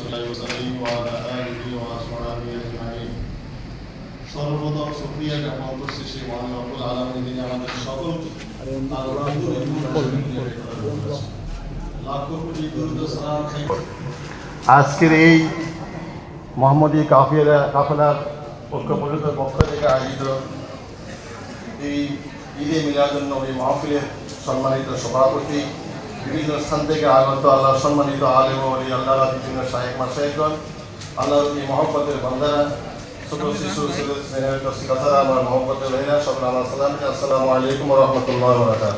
সাল্লাল্লাহু ওয়ালা আলিহি ওয়া আসহাবিহি আজমাইন সর্বপ্রথম শুকরিয়া জ্ঞাপন করছি সেই মহান রব্বুল আলামিন যিনি আমাদের সালাম আজকের এই মোহাম্মদী কাফিলা কাফেলার পক্ষ পরিষদের পক্ষ থেকে আয়োজিত এই ঈদে মিলাদুল নবী মাহফিলের সম্মানিত সভাপতি বিভিন্ন স্থান থেকে আগত আল্লাহ, সম্মানিত আলেম আলী আল্লাহ বিভিন্ন শাহেক মাসাইকগণ আল্লাহ মহব্বতের বান্দারা ছোট শিশু কথারা আমার মহব্বতের ভাইরা সকল আমার সালাম আসসালামু আলাইকুম রহমতুল্লাহ বরাকাত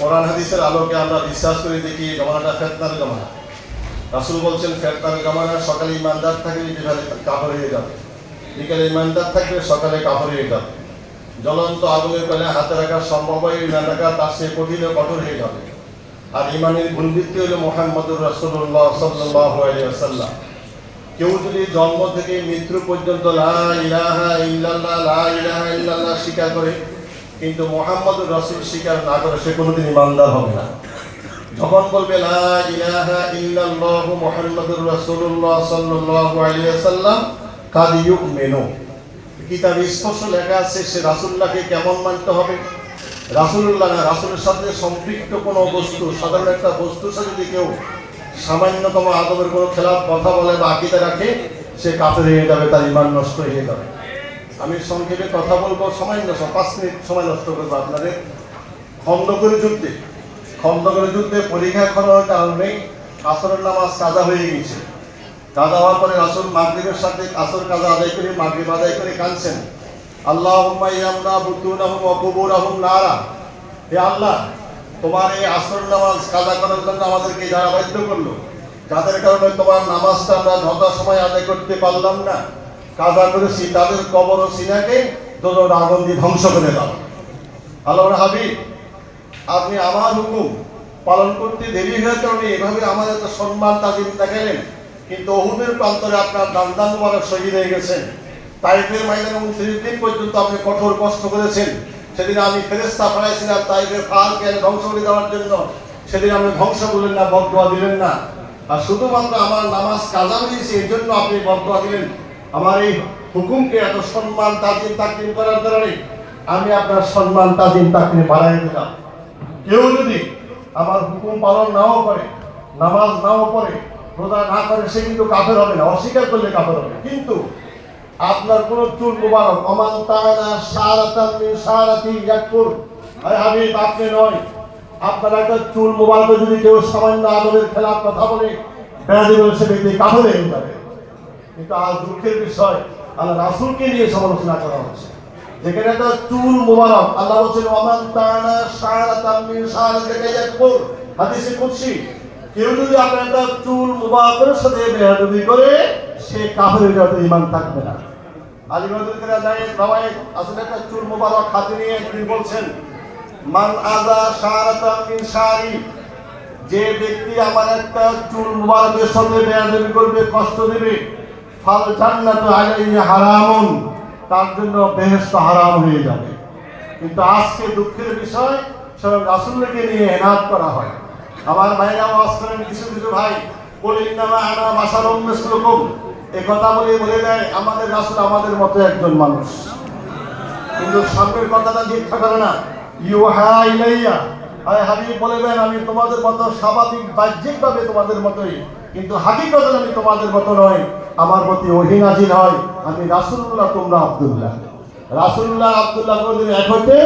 কোরআন হাদিসের আলোকে আমরা বিশ্বাস করে, দেখি জমানাটা ফেতনার জমানা। রাসুল বলছেন ফেরতার জামানা সকালে ইমানদার থাকলে বিকালে কাপড় হয়ে যাবে। বিকালে ইমানদার থাকলে সকালে কাপড় হয়ে যাবে। জ্বলন্ত আগুনের বেলা হাতে রাখা সম্ভব হয় ইমান রাখা তার সে কঠিন কঠোর হয়ে যাবে। আর ইমানের গুণবৃত্তি হলো মোহাম্মদুর রাসুল্লাহ সাল্লাহ আলিয়াল্লাম কেউ যদি জন্ম থেকে মৃত্যু পর্যন্ত লা লা স্বীকার করে, কিন্তু মোহাম্মদুর রাসূল স্বীকার না করে, সে কোনোদিন ইমানদার হবে না। যখন বলবে লা ইলাহা ইল্লাল্লাহু মুহাম্মাদুর রাসূলুল্লাহ সাল্লাল্লাহু আলাইহি ওয়াসাল্লাম কিতাবে স্পষ্ট লেখা আছে, সে রাসূলুল্লাহকে কেমন মানতে হবে? রাসূলুল্লাহ না, রাসূলের সাথে সম্পৃক্ত কোনো বস্তু, সাধারণ একটা বস্তুর সাথে যদি কেউ সামান্যতম আদবের কোনো খেলাফ, কথা বলে বা আকিদা রাখে, সে কাফের হয়ে যাবে, তার ইমান নষ্ট হয়ে যাবে। আমি সংক্ষেপে কথা বলব, সময় নষ্ট পাঁচ মিনিট সময় নষ্ট করব আপনাদের। খন্দকের যুদ্ধে খন্দকের যুদ্ধে পরীক্ষা করার কারণে আসরের নামাজ কাজা হয়ে গেছে। কাজা হওয়ার পরে রাসুল মাগরিবের সাথে আসর কাজা আদায় করে মাগরিব আদায় করে কাঁদছেন। আল্লাহ ইয়ামনা বুতুনাহুম ওয়া কুবুরাহুম নারা। হে আল্লাহ, তোমার এই আসর নামাজ কাজা করার জন্য আমাদেরকে যারা বাধ্য করল। যাদের কারণে তোমার নামাজটা আমরা যথা সময় আদায় করতে পারলাম না। কাজা করেছি, তাদের কবর ও সিনাকে তোর আগুন দিয়ে ধ্বংস করে দাও। আল্লাহ হাবিব, আপনি আমার হুকুম পালন করতে দেরি হয়ে কারণে এভাবে আমার এত সম্মান তাজিম দেখালেন। কিন্তু অহুদের প্রান্তরে আপনার দান মুবারক শহীদ হয়ে গেছেন। তাইফের মাইদানে উনত্রিশ দিন পর্যন্ত আপনি কঠোর কষ্ট করেছেন, সেদিন আমি ফেরেস্তা পাঠাইছিলাম তাইফের পাহাড়কে ধ্বংস করে দেওয়ার জন্য। সেদিন আপনি ধ্বংস করলেন না বদয়া দিলেন না। আর শুধুমাত্র আমার নামাজ কাজা হয়েছে এই জন্য আপনি বদয়া দিলেন। আমার এই হুকুমকে এত সম্মান, তাজিম তাকিম করার কারণে আমি আপনার সম্মান, তাজিম তাকিম বাড়াই দিলাম। কেউ যদি আমার হুকুম পালন নাও করে, নামাজ নাও পড়ে রোজা না করে সে কিন্তু কাফের হবে না, অস্বীকার করলে কাফের হবে কিন্তু আপনার কোন চুল মুবারক অমান তানা সারাতান মিন সারাতি ইয়াকুর আরে হাবিব, আপনি নয়। আপনার একটা চুল মুবারক যদি কেউ সামান্য আদরের খেলাফ কথা বলে বেড়াদি বলে, সে ব্যক্তি কাফের হয়ে যাবে। কিন্তু আজ দুঃখের বিষয়, আল্লাহ রাসূলকে নিয়ে সমালোচনা করা হচ্ছে। যেখানে একটা চুল মুবারক আল্লাহ বলছেন ওমান তানা সারাতান মিন সারাতিকা ইয়াকুর হাদিসে কুদসি। কেউ যদি আপনার একটা চুল মুবারকের সাথে বেয়াদবি করে, সে কাফের যাতে ঈমান থাকবে না। আলী মাদুর কেরা যায় বাবাই, আসলে একটা চুল মুবারক হাতে নিয়ে তিনি বলছেন, মান আযা সারাতান মিন সারি যে ব্যক্তি আমার একটা চুল মুবারকের সাথে বেয়াদবি করবে, কষ্ট দেবে, ফাল জান্নাতু আলাইহি হারামুন তার জন্য বেহেশত হারাম হয়ে যাবে। কিন্তু আজকে দুঃখের বিষয়, স্বয়ং রাসূলকে নিয়ে হেনাত করা হয়। আমার ভাইরা ওয়াজ করেন, কিছু কিছু ভাই বলি নামা আনা মাসারুম মিসলুকুম। এই কথা বলে বলে দেয়, আমাদের রাসূল আমাদের মতো একজন মানুষ। কিন্তু সামনের কথাটা দীক্ষা করে না। ইউহা ইলাইয়া। আয় হাবিব বলে দেন, আমি তোমাদের মতো স্বাভাবিক, বাহ্যিকভাবে তোমাদের মতোই, কিন্তু হাকিকতে আমি তোমাদের মতো নয় আমার প্রতি ওহি নাজিল হয়, আমি রাসূলুল্লাহ, তোমরা আব্দুল্লাহ। রাসূলুল্লাহ, আব্দুল্লাহ কোনদিন এক হতে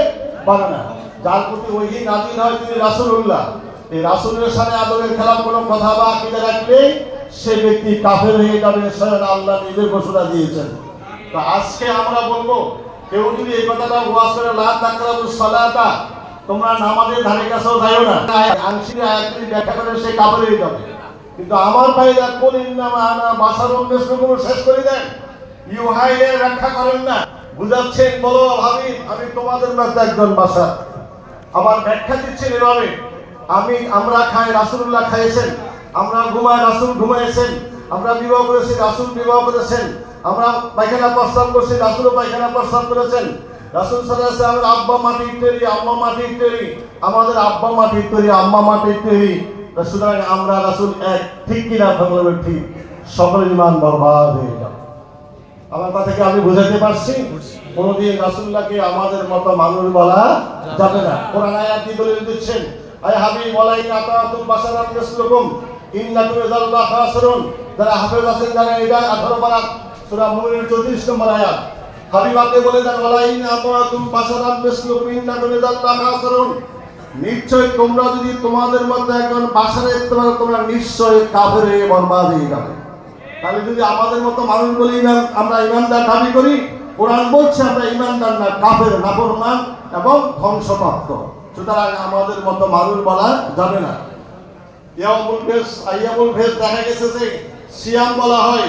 পারে না। যার প্রতি ওহি নাজিল হয়, তিনি রাসূলুল্লাহ। এই রাসূলের সাথে আদরের খেলাফ কোনো কথা বা আকিদা রাখলে সে ব্যক্তি কাফের হয়ে যাবে স্বয়ং আল্লাহ নিজে ঘোষণা দিয়েছেন। তো আজকে আমরা বলব, কেউ যদি এই কথাটা ওয়াজ করে, লা তাকরাবু সালাতা তোমরা নামাজের ধারে কাছেও যাও না। আংশিক আয়াতটি ব্যাখ্যা করে সে কাফের হয়ে যাবে। কিন্তু আমার ভাইরা কোন ইন্নামা আনা বাসার অন্বেষণ শেষ করে দেন। ইউহাইয়ের ব্যাখ্যা করেন না। বুঝাচ্ছেন, বলো ভাবি আমি তোমাদের মধ্যে একজন বাসা আবার ব্যাখ্যা দিচ্ছেন এভাবে। আমি, আমরা খাই রাসূলুল্লাহ খাইয়েছেন। আমরা ঘুমাই রাসূল ঘুমাইয়েছেন। আমরা বিবাহ করেছি, রাসূল বিবাহ করেছেন। আমরা পায়খানা প্রস্তাব করছি, রাসূলও পায়খানা প্রস্তাব করেছেন। রাসূল আলাইহি ওয়াসাল্লাম আব্বা মাটির তৈরি, আম্মা মাটির তৈরি, আমাদের আব্বা মাটির তৈরি, আম্মা মাটির তৈরি। সুতরাং আমরা রাসূল এক, ঠিক কিনা বলবেন ঠিক। সকল ইমান বরবাদ হয়ে যাবে। আমার কথা কি আমি বুঝাতে পারছি? কোনদিন রাসূলুল্লাহকে আমাদের মতো মানুষ বলা যাবে না। কোরআন আয়াত দলিল দিচ্ছেন? আয় হাবিব ওয়ালাই আতাতুম বাশারাম মিসলুকুম ইন্নাকুম ইযাল্লা খাসিরুন। যারা হাফেজ আছেন, যারা এটা 18 পারা সূরা মুমিনের 34 নম্বর আয়াত। বলে দেন ওয়ালাই আতাতুম বাশারাম মিসলুকুম ইন্নাকুম নিশ্চয় তোমরা যদি তোমাদের মধ্যে একজন বাসারে তোমরা তোমরা নিশ্চয় কাফেরে বরবাদ হয়ে যাবে। তাহলে যদি আমাদের মতো মানুষ বলে, ইমান, আমরা ইমানদার দাবি করি, কোরআন বলছে, আমরা ইমানদার না, কাফের নাফরমান এবং ধ্বংসপ্রাপ্ত। সুতরাং আমাদের মতো মানুষ বলা যাবে না। ইয়ামুল ভেজ আইয়ামুল ভেজ দেখা গেছে যে সিয়াম বলা হয়,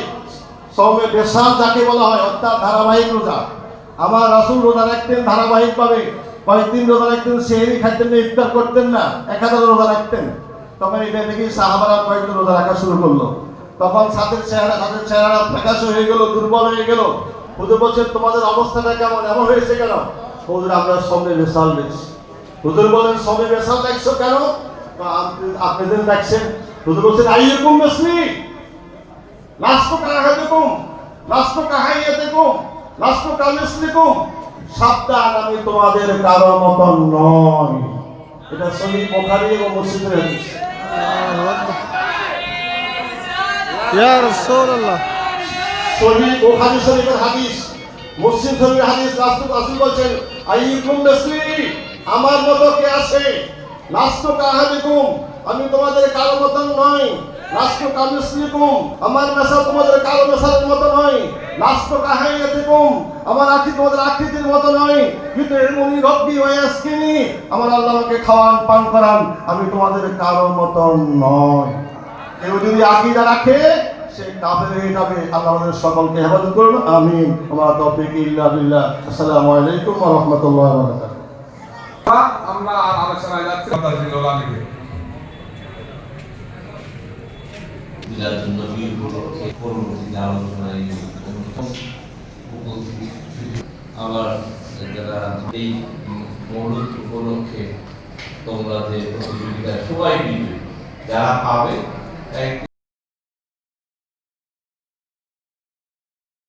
সৌমে বেসাল যাকে বলা হয়, অর্থাৎ ধারাবাহিক রোজা। আমার রাসূল রোজা রাখতেন ধারাবাহিকভাবে। কয়েকদিন রোজা রাখতেন, সেহেরি খাইতেন না, ইফতার করতেন না, এক হাজার রোজা রাখতেন। তখন এটা দেখি সাহাবারা কয়েকদিন রোজা রাখা শুরু করল। তখন সাথের চেহারা সাথের চেহারা ফ্যাকাশ হয়ে গেল, দুর্বল হয়ে গেল। হুজুর বলছেন, তোমাদের অবস্থাটা কেমন? এমন হয়েছে কেন? হুজুর, আমরা সবে বেসাল দেখছি হুজুর বলেন সবে বেসাল দেখছ কেন? আপনি- যেন দেখছেন হুজুর বলছেন আইয়ুকুম মিসলি লাস্তু কাহাদিকুম লাস্তু কাহাইয়াতিকুম লাস্তু কামিসলিকুম সাবধান আমি তোমাদের কারও মতন নয় এটা সহিহ বুখারী এবং মুসলিমের হাদিস। ইয়া রাসূলুল্লাহ। সহিহ বুখারী শরীফের হাদিস মুসলিম শরীফের হাদিস রাসূল রাসূল বলেন আইয়ুকুম মিসলি আমার মতো কে আছে? লাস্তু কাহাদিকুম আমি তোমাদের কারও মতন নই। লাস্তু কামিসলিকুম আমার মেশাল তোমাদের কারও মেশালের মতো নয় লাস্তু কাহাইয়াতিকুম আমার আকৃতি তোমাদের আকৃতির মতো নয় কিন্তু এমনি রব্বি ওয়াসকিনি আমার আল্লাহ আমাকে খাওয়ান, পান করান, আমি তোমাদের কারও মতন নয় কেউ যদি আকিদা রাখে আল্লাহ আমাদের সকলকে হেফাজত করুন, আমিন। আমার তৌফিক আসসালামু আলাইকুম রাহমাতুল্লাহি আমরা আর আলোচনায় যাচ্ছি আবার এই উপলক্ষে তোমরা যে প্রতিযোগিতায় সবাই দিবে যারা পাবে